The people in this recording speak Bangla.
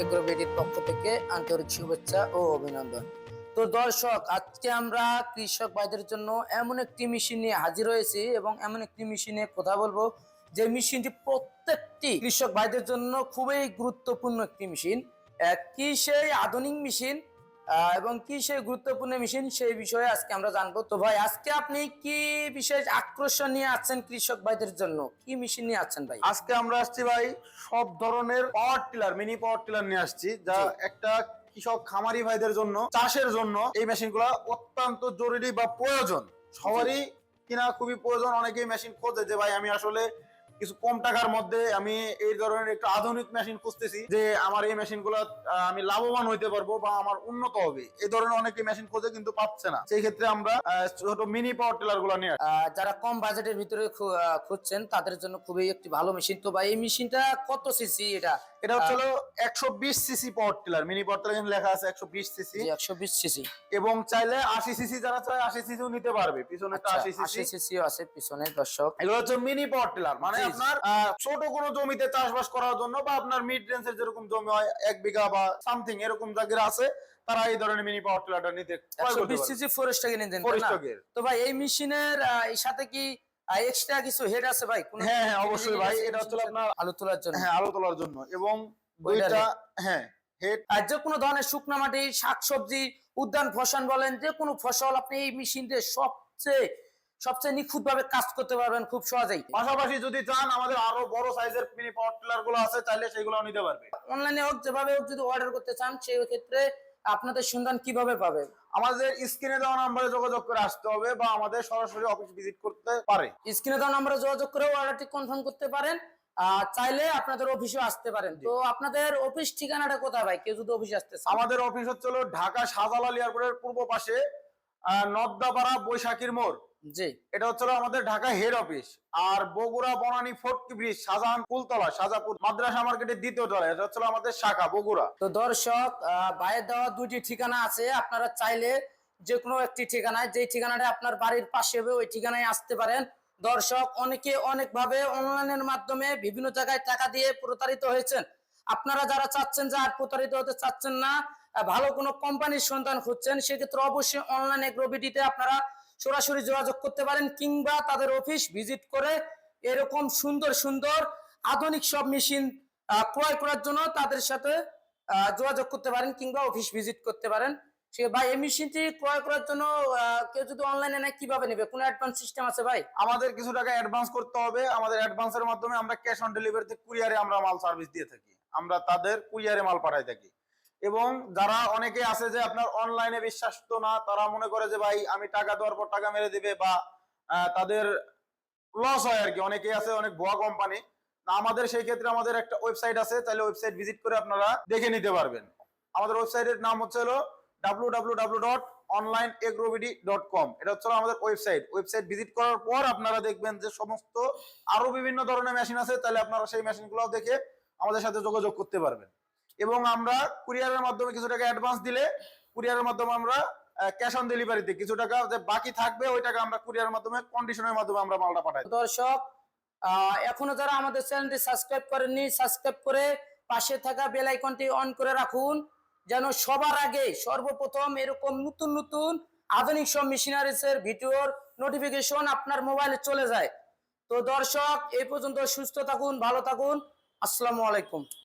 পক্ষ থেকে আন্তরিক শুভেচ্ছা ও অভিনন্দন। তো দর্শক, আজকে আমরা কৃষক ভাইদের জন্য এমন একটি মেশিন নিয়ে হাজির হয়েছি এবং এমন একটি মেশিনে কথা বলব। যে মেশিনটি প্রত্যেকটি কৃষক ভাইদের জন্য খুবই গুরুত্বপূর্ণ একটি মেশিন। কি সেই আধুনিক মেশিন? এবং কি সেই গুরুত্বপূর্ণ মেশিন সেই বিষয়ে আজকে আমরা জানব। তো ভাই আজকে আপনি কি বিশেষ আকর্ষণ নিয়ে আছেন কৃষক ভাইদের জন্য? কি মেশিন নিয়ে আছেন ভাই? আজকে আমরা আসছি ভাই সব ধরনের power tiller mini power tiller নিয়ে আসছি যা একটা কৃষক খামারি ভাইদের জন্য চাষের জন্য এই মেশিনগুলো অত্যন্ত জরুরি বা প্রয়োজন। সবারই কিনা খুবই প্রয়োজন অনেকেই মেশিন খোঁজে যে ভাই আমি আসলে কিছু কম টাকার মধ্যে আমি এই ধরনের একটা আধুনিক মেশিন খুঁজতেছি যে আমার এই মেশিন আমি লাভবান হইতে পারব বা আমার উন্নত হবে। এই ধরনের অনেকে মেশিন খুঁজে কিন্তু পাচ্ছে না। সেই ক্ষেত্রে আমরা ছোট মিনি পাওয়ার টিলারগুলো নিয়ে যারা কম বাজেটের ভিতরে খুঁজছেন, তাদের জন্য খুবই একটি ভালো মেশিন তো বা এই মেশিনটা কত সিসি এটা? এটা হচ্ছে বিশ CC power tiller mini power tiller লেখা আছে সিসি সিসি এবং চাইলে আশি সিসি যারা চায় আশি সিসিও নিতে পারবে পিছনে একটা আশি সিসি আছে পিছনে দর্শক এগুলো হচ্ছে মিনি পাওয়ার টিলার মানে। আপনার ছোট কোনো জমিতে চাষবাস করার জন্য বা আপনার মিড রেঞ্জের যেরকম জমি হয় এক বিঘা বা সামথিং এরকম জায়গায় আছে তারা এই ধরনের মিনি পাওয়ার টিলারটা নিতে ক্রয় একশো করতে বিশ পারবে। সিসি ফরেস্ট কিনে দেন তাই না? ফরেস্টকের। তো ভাই এই মেশিনের সাথে কি এক্সট্রা কিছু হেড আছে ভাই হ্যাঁ, হ্যাঁ, অবশ্যই ভাই, এটা হচ্ছে আপনার- আলু তোলার জন্য। হ্যাঁ আলো তোলার জন্য। এবং দুইটা হ্যাঁ হেড আর যে কোনো ধরনের শুকনো মাটি শাকসবজি উদ্যান ফসল বলেন যে কোনো ফসল আপনি এই মেশিন দিয়ে সবচেয়ে সবচেয়ে নিখুঁত ভাবে কাজ করতে পারবেন খুব সহজেই। পাশাপাশি যদি চান আমাদের আরও বড় সাইজের মিনি পাওয়ার টিলারগুলো আছে চাইলে সেগুলো নিতে পারবে। অনলাইনে হোক যেভাবে হোক যদি অর্ডার করতে চান সেই ক্ষেত্রে আপনাদের সন্ধান কীভাবে পাবে আমাদের স্ক্রিনে দেওয়া নাম্বারে যোগাযোগ করে আসতে হবে বা আমাদের সরাসরি অফিস ভিজিট করতে পারে। স্ক্রিনে দেওয়া নাম্বারে যোগাযোগ করে অর্ডারটি কনফার্ম করতে পারেন। আর চাইলে আপনাদের অফিসে আসতে পারেন। তো আপনাদের অফিস ঠিকানাটা কোথায় ভাই? কেউ যদি অফিসে আসতে আমাদের অফিস হচ্ছে ঢাকা শাহজালাল এয়ারপোর্টের পূর্ব পাশে নদ্দাপাড়া বৈশাখীর মোড়। জি। এটা হচ্ছে আমাদের ঢাকা হেড অফিস আর বগুড়া বনানী ফোর্ট ব্রিজ শাহজাহান কুলতলা শাহজাপুর মাদ্রাসা মার্কেটের দ্বিতীয় তলা এটা হচ্ছে আমাদের শাখা বগুড়া। তো দর্শক বাইরে দেওয়া দুইটি ঠিকানা আছে। আপনারা চাইলে যে কোনো একটি ঠিকানায় যে ঠিকানাটা আপনার বাড়ির পাশে হবে ওই ঠিকানায় আসতে পারেন। দর্শক অনেকে অনেকভাবে অনলাইনের মাধ্যমে বিভিন্ন জায়গায় টাকা দিয়ে প্রতারিত হয়েছেন। আপনারা যারা চাচ্ছেন যে আর প্রতারিত হতে চাচ্ছেন না ভালো কোনো কোম্পানির সন্তান খুঁজছেন, সেক্ষেত্রে অবশ্যই অনলাইন এগ্রোবিডিতে আপনারা সরাসরি যোগাযোগ করতে পারেন কিংবা তাদের অফিস ভিজিট করে এরকম সুন্দর সুন্দর আধুনিক সব মেশিন ক্রয় করার জন্য তাদের সাথে যোগাযোগ করতে পারেন কিংবা অফিস ভিজিট করতে পারেন। সে ভাই, এই মেশিনটি ক্রয় করার জন্য কেউ যদি অনলাইনে নেয়, কীভাবে নেবে? কোনো অ্যাডভান্স সিস্টেম আছে ভাই? আমাদের কিছু টাকা অ্যাডভান্স করতে হবে। আমাদের অ্যাডভান্সের মাধ্যমে আমরা ক্যাশ অন ডেলিভারিতে কুরিয়ারে আমরা মাল সার্ভিস দিয়ে থাকি। আমরা তাদের কুরিয়ারে মাল পাঠাই থাকি। এবং যারা অনেকে আছে যে আপনার অনলাইনে বিশ্বাস তো না, তারা মনে করে যে ভাই, আমি টাকা দেওয়ার পর টাকা মেরে দিবে বা তাদের লস হয় আর কি অনেকে আছে, অনেক ভুয়া কোম্পানি আমাদের সেই ক্ষেত্রে আমাদের একটা ওয়েবসাইট আছে, তাহলে ওয়েবসাইট ভিজিট করে আপনারা দেখে নিতে পারবেন। আমাদের ওয়েবসাইটের নাম হচ্ছে হলো W W W dot online agrobd dot com এটা হচ্ছে আমাদের ওয়েবসাইট ওয়েবসাইট ভিজিট করার পর আপনারা দেখবেন যে সমস্ত আরও বিভিন্ন ধরনের মেশিন আছে, তাহলে আপনারা সেই মেশিনগুলো দেখে আমাদের সাথে যোগাযোগ করতে পারবেন। এবং আমরা কুরিয়ারের মাধ্যমে কিছু টাকা অ্যাডভান্স দিলে কুরিয়ারের মাধ্যমে আমরা ক্যাশ অন ডেলিভারিতে কিছু টাকা যে বাকি থাকবে, ওই টাকা আমরা কুরিয়ারের মাধ্যমে কন্ডিশনের মাধ্যমে আমরা মালটা পাঠাই দর্শক এখনও যারা আমাদের চ্যানেলটি সাবস্ক্রাইব করেননি সাবস্ক্রাইব করে পাশে থাকা বেল আইকনটি অন করে রাখুন, যেন সবার আগে সর্বপ্রথম এরকম নতুন নতুন আধুনিক সব মেশিনারিজ এর ভিডিওর নোটিফিকেশন আপনার মোবাইলে চলে যায়। তো দর্শক, এই পর্যন্ত সুস্থ থাকুন, ভালো থাকুন। আসসালামু আলাইকুম।